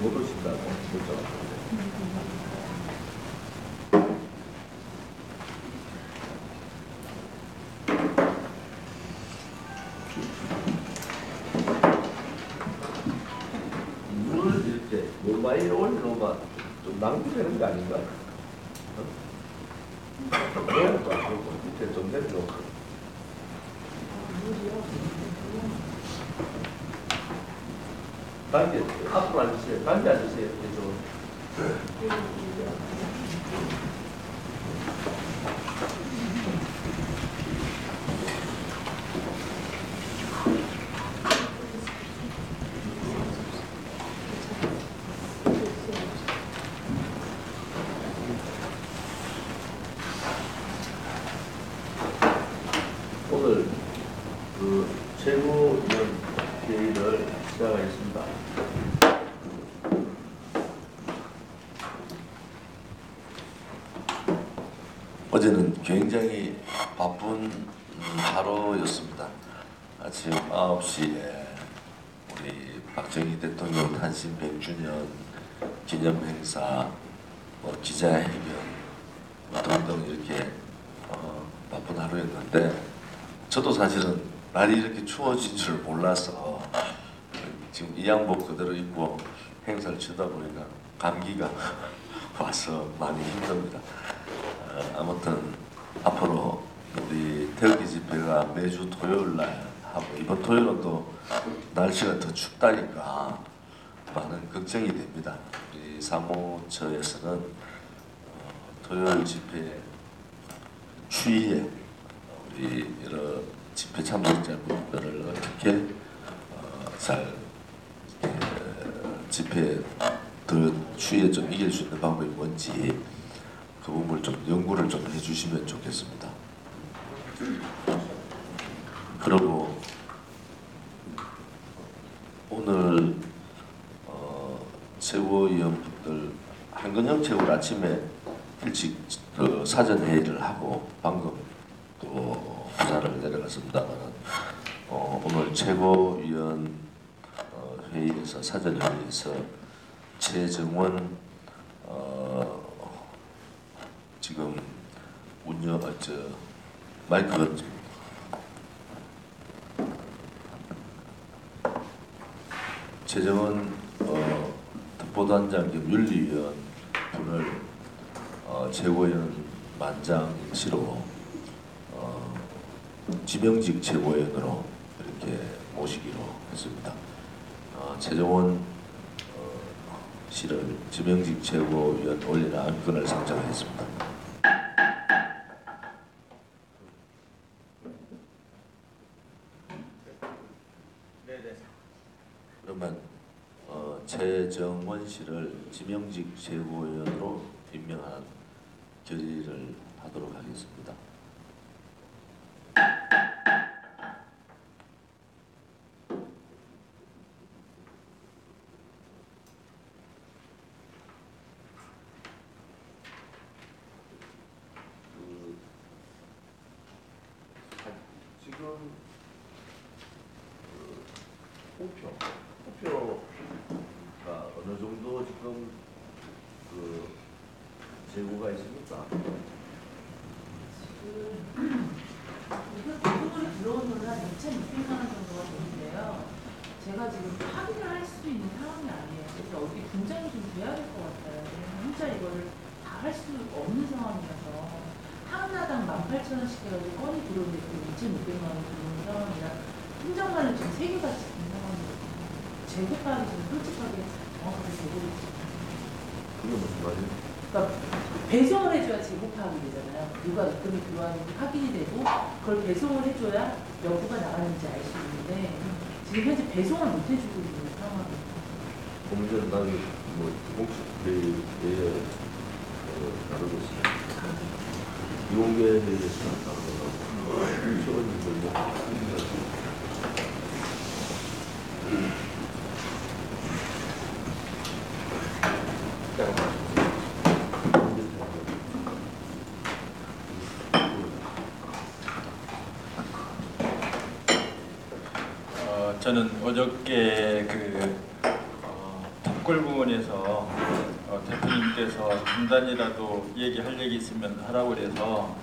못 오신다고 왔는데 물을 이렇게 많이 올려놓으면 좀 낭비되는 거 아닌가? 어? 내려도 안 되고 밑에 좀 내려놓고 단계 앞으로 앉으세요. 단계 앉으세요. 이쪽으로. 오늘 그 최고위원 회의를 시작하겠습니다. 어제는 굉장히 바쁜 음, 하루였습니다. 아침 9시에 우리 박정희 대통령 탄신 100주년 기념 행사, 뭐 기자회견 뭐 등등 이렇게 어, 바쁜 하루였는데 저도 사실은 날이 이렇게 추워진 줄 몰라서 지금 이 양복 그대로 입고 행사를 치다 보니까 감기가 와서 많이 힘듭니다. 어, 아무튼 앞으로 우리 태극기 집회가 매주 토요일 날 하고 이번 토요일은 또 날씨가 더 춥다니까 많은 걱정이 됩니다. 우리 사무처에서는 어, 토요일 집회 추위에 우리 여러 집회 참석자분들을 어떻게 어, 잘 어, 집회 더 추위에 좀 이길 수 있는 방법이 뭔지 그 부분을 좀 연구를 좀 해주시면 좋겠습니다. 그리고 오늘 어, 최고위원분들 한근영 최고 아침에 일찍 그 사전 회의를 하고 방금 또 부산을 내려갔습니다만 어, 오늘 최고위원 어, 회의에서 사전 회의에서 최정원 어, 지금 운영 어, 저 마이크가 좀 최정원 어, 특보단장 겸 윤리위원 분을 어, 최고위원 만장실로 어, 지명직 최고위원으로 이렇게 모시기로 했습니다. 어, 씨를 지명직 최고위원 올리는 안건을 상정했습니다. 그러면 어, 최정원 씨를 지명직 최고위원으로 임명한 결의를 하도록 하겠습니다. 그, 아, 지금 그, 호표, 호표가 지금 그 재고가 있습니까? 이거 대부분 들어오는 한 2,600만 원 정도가 되는데요. 제가 지금 확인을 할수 있는 상황이 아니에요. 그래서 어디 분장이 좀 돼야 될 것 같아요. 왜냐면 혼자 이거를 다 할 수 없는 상황이라서 하나당 18,000원씩 해가지고 건이 들어오는데 그 2,600만 원 들어오는 상황이라 행정관은 지금 세 개가 찍힌 상황이거든요. 재고파악이 좀 솔직하게 그게 무슨 말이에요? 그러니까 배송을 해줘야 재고 파악이 되잖아요. 누가 입금이 들어왔는지 확인이 되고 그걸 배송을 해줘야 여부가 나가는지 알 수 있는데 지금 현재 배송을 못 해주고 있는 상황이에요. 공전 나이 뭐 혹시 내에 어, 다루고 있습니다. 이공계 회의에서 다루고 최고님들 뭐 어, 저는 어저께 그 어, 턱걸고 국회의원에서 어, 대표님께서 간단히라도 얘기할 얘기 있으면 하라고 그래서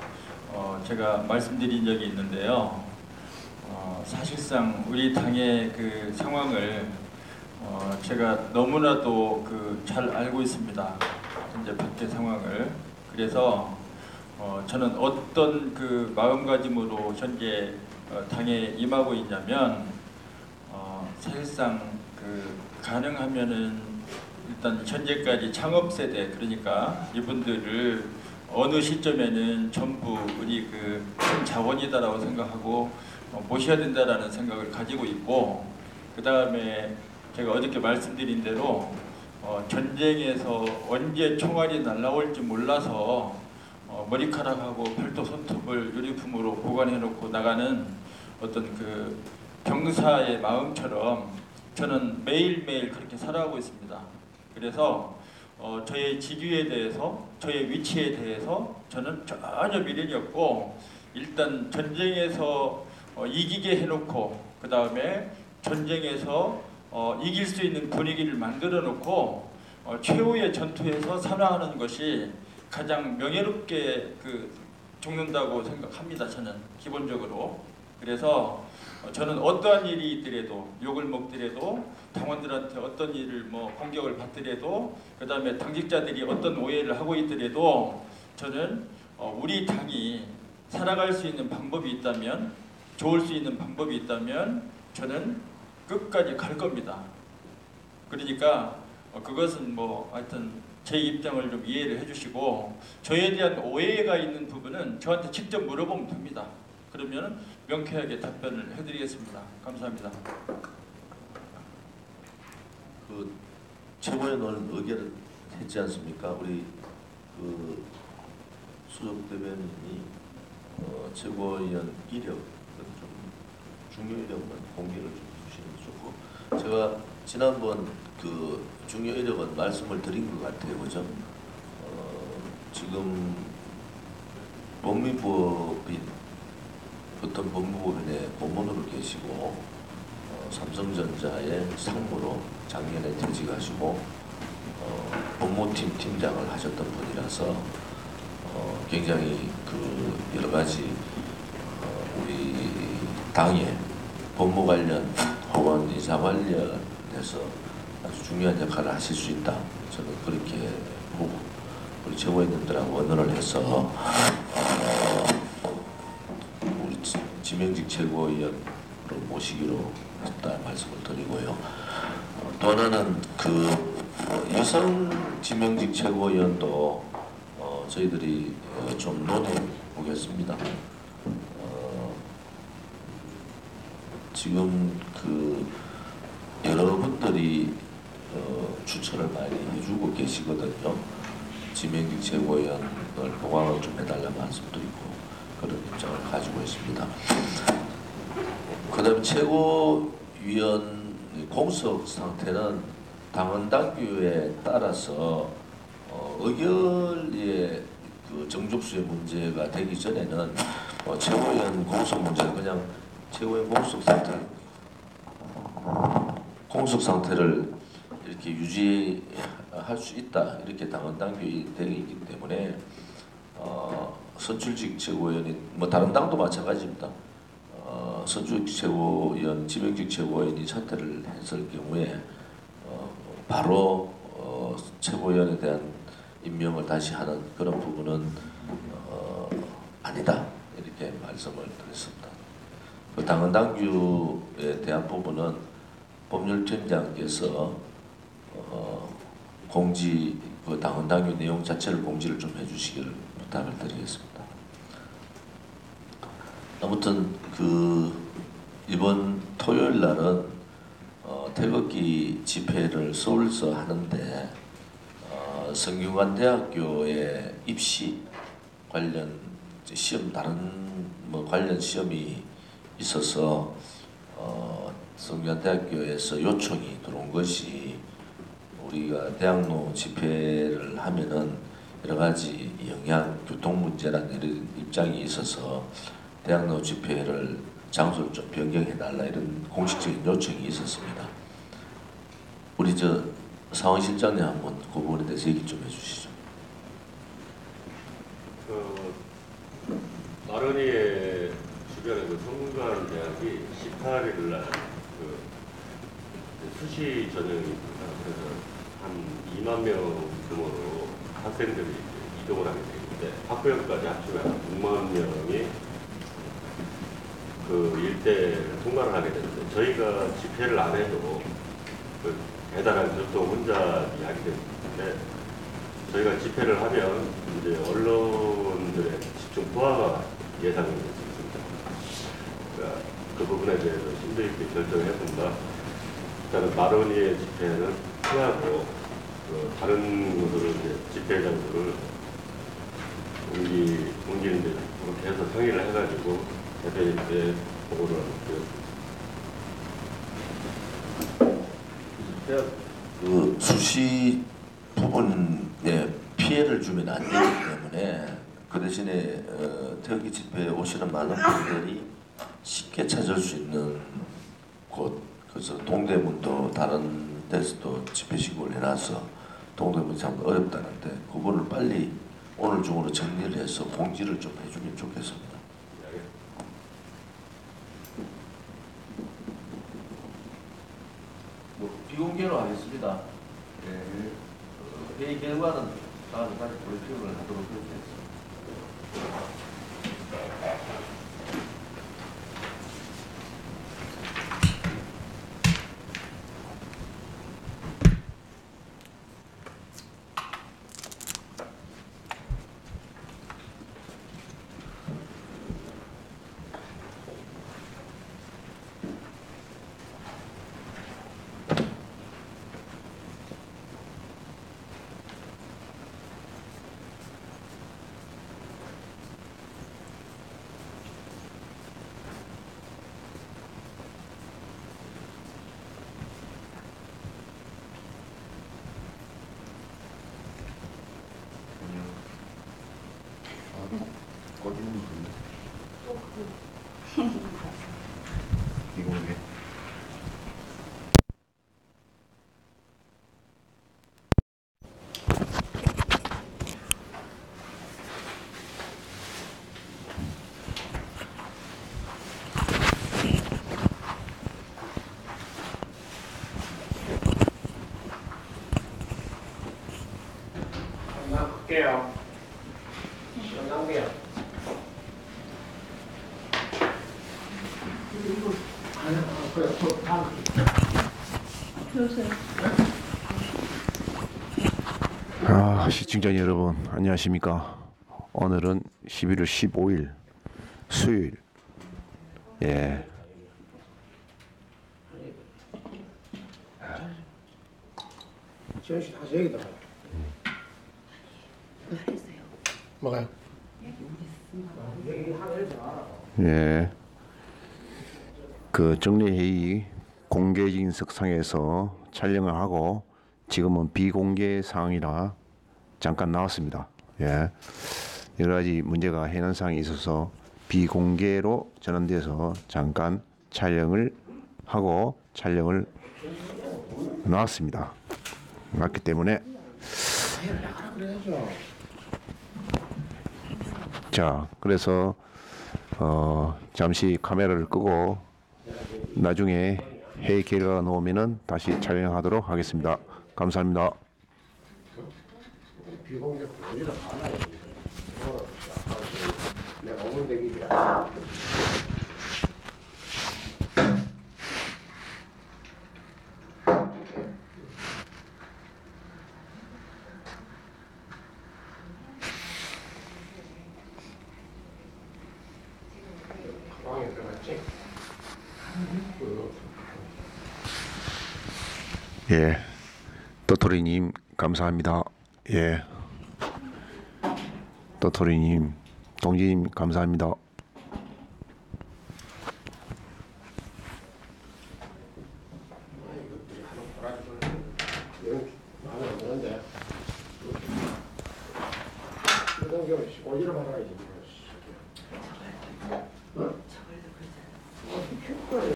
어, 제가 말씀드린 적이 있는데요. 어, 사실상 우리 당의 그 상황을 어, 제가 너무나도 그 잘 알고 있습니다. 현재 밖의 상황을. 그래서 어, 저는 어떤 그 마음가짐으로 현재 어, 당에 임하고 있냐면 어, 사실상 그 가능하면은 일단 현재까지 창업 세대 그러니까 이분들을 어느 시점에는 전부 우리 그큰 자원이다라고 생각하고 어, 모셔야 된다라는 생각을 가지고 있고 그 다음에 제가 어저께 말씀드린 대로 어, 전쟁에서 언제 총알이 날라올지 몰라서 어, 머리카락하고 팔도 손톱을 유리품으로 보관해놓고 나가는 어떤 그 병사의 마음처럼 저는 매일매일 그렇게 살아가고 있습니다. 그래서 어, 저의 직위에 대해서 저의 위치에 대해서 저는 전혀 미련이 없고 일단 전쟁에서 어, 이기게 해놓고 그 다음에 전쟁에서 어, 이길 수 있는 분위기를 만들어 놓고 어, 최후의 전투에서 살아가는 것이 가장 명예롭게 그 죽는다고 생각합니다. 저는 기본적으로 그래서 어, 저는 어떠한 일이 있더라도 욕을 먹더라도 당원들한테 어떤 일을 뭐 공격을 받더라도 그 다음에 당직자들이 어떤 오해를 하고 있더라도 저는 어, 우리 당이 살아갈 수 있는 방법이 있다면 좋을 수 있는 방법이 있다면 저는 끝까지 갈 겁니다. 그러니까 어, 그것은 뭐 하여튼 제 입장을 좀 이해를 해주시고 저에 대한 오해가 있는 부분은 저한테 직접 물어보면 됩니다. 그러면 명쾌하게 답변을 해드리겠습니다. 감사합니다. 그 최고위원 의결을 했지 않습니까? 우리 그 수석 대변인이 어, 최고위원 이력 좀 중요 이력만 공개를 좀 주시는 게 좋고 제가 지난번 그 중요 이력은 말씀을 드린 것 같아요, 그죠? 어, 지금 법무법인 어떤 법무법인의 법원으로 계시고 어, 삼성전자의 상무로 작년에 퇴직하시고 어, 법무팀 팀장을 하셨던 분이라서 어, 굉장히 그 여러 가지 어, 우리 당의 법무 관련 혹은 인사 관련해서 아주 중요한 역할을 하실 수 있다. 저는 그렇게 보고 우리 최고위원들하고 언어를 해서 지- 지명직 최고위원을 모시기로 했다 말씀을 드리고요. 어, 또 하나는 그 어, 여성 지명직 최고위원도 어, 저희들이 어, 좀 논해 보겠습니다. 어, 지금 그 여러분들이 어, 추천을 많이 해주고 계시거든요. 지명직 최고위원을 보강을 좀 해달라 말씀드리고 그런 입장을 가지고 있습니다. 그다음 최고위원 공석 상태는 당원 당규에 따라서 어, 의결의 그 정족수의 문제가 되기 전에는 어, 최고위원 공석 문제는 그냥 최고위원 공석 상태 공석 상태를 이렇게 유지할 수 있다 이렇게 당원 당규에 되어 있기 때문에 어, 선출직 최고위원이 뭐 다른 당도 마찬가지입니다. 어, 선출직 최고위원, 지명직 최고위원이 사퇴를 했을 경우에 어, 바로 어, 최고위원에 대한 임명을 다시 하는 그런 부분은 어, 아니다 이렇게 말씀을 드렸습니다. 그 당헌 당규에 대한 부분은 법률팀장께서 어, 공지 그 당헌 당규 내용 자체를 공지를 좀 해주시기를 부탁을 드리겠습니다. 아무튼 그 이번 토요일 날은 어, 태극기 집회를 서울서 하는데 어, 성균관대학교의 입시 관련 시험 다른 뭐 관련 시험이 있어서 어, 성균관대학교에서 요청이 들어온 것이 우리가 대학로 집회를 하면은 여러 가지 영향, 교통 문제라는 이런 입장이 있어서 대학로 집회를 장소를 좀 변경해 달라 이런 공식적인 요청이 있었습니다. 우리 저 상황 실장님 한번 그 부분에 대해서 얘기 좀 해주시죠. 그 마로니에 주변에 그 성균관 대학이 18일 날그 수시 전형입니다. 그래서 한 2만 명 규모로 학생들이 이제 이동을 하게 되는데 학교역까지 합치면 6만 명이 그 일대를 통과를 하게 되는데 저희가 집회를 안 해도 그 대단한 교통 혼자 이야기 때문에 저희가 집회를 하면 이제 언론들의 집중 포화가 예상이 됐습니다. 그러니까 그 부분에 대해서 심도 있게 했습니다. 일단은 마로니의 집회는 피하고 그 다른 곳으로 이제 집회 장소를 옮기, 옮기는 데 그렇게 해서 상의를 해가지고 대표님께 보고를 드렸습니다. 그 수시 부분에 피해를 주면 안 되기 때문에 그 대신에 어, 태극기 집회에 오시는 많은 분들이 쉽게 찾을 수 있는 곳 그래서 동대문도 다른 데서도 집회 신고를 해놔서 동대문이 참 어렵다는데 그거를 빨리 오늘 중으로 정리를 해서 공지를 좀 해주면 좋겠습니다. 뭐 비공개로 하겠습니다. 예. 어, 회의 결과는 다음에 다시 브리핑을 하도록 하겠습니다. 비공개. 할게요. 시원한게요. 아, 시청자 여러분, 안녕하십니까? 오늘은 11월 15일 수요일. 예. 지현 씨 다시 얘기 들어요. 뭐가요? 예. 그 정례회의 공개진석상에서 촬영을 하고 지금은 비공개 상황이라 잠깐 나왔습니다. 예. 여러 가지 문제가 해난 사항이 있어서 비공개로 전환돼서 잠깐 촬영을 하고 촬영을 나왔습니다. 맞기 때문에. 자, 그래서 어, 잠시 카메라를 끄고 나중에 회의 결과가 나오면은 다시 촬영하도록 하겠습니다. 감사합니다. 비공개 어디다 가나요? 내가 들어갔지? 예, 도토리님 감사합니다. 예, 도토리님, 동지님 감사합니다.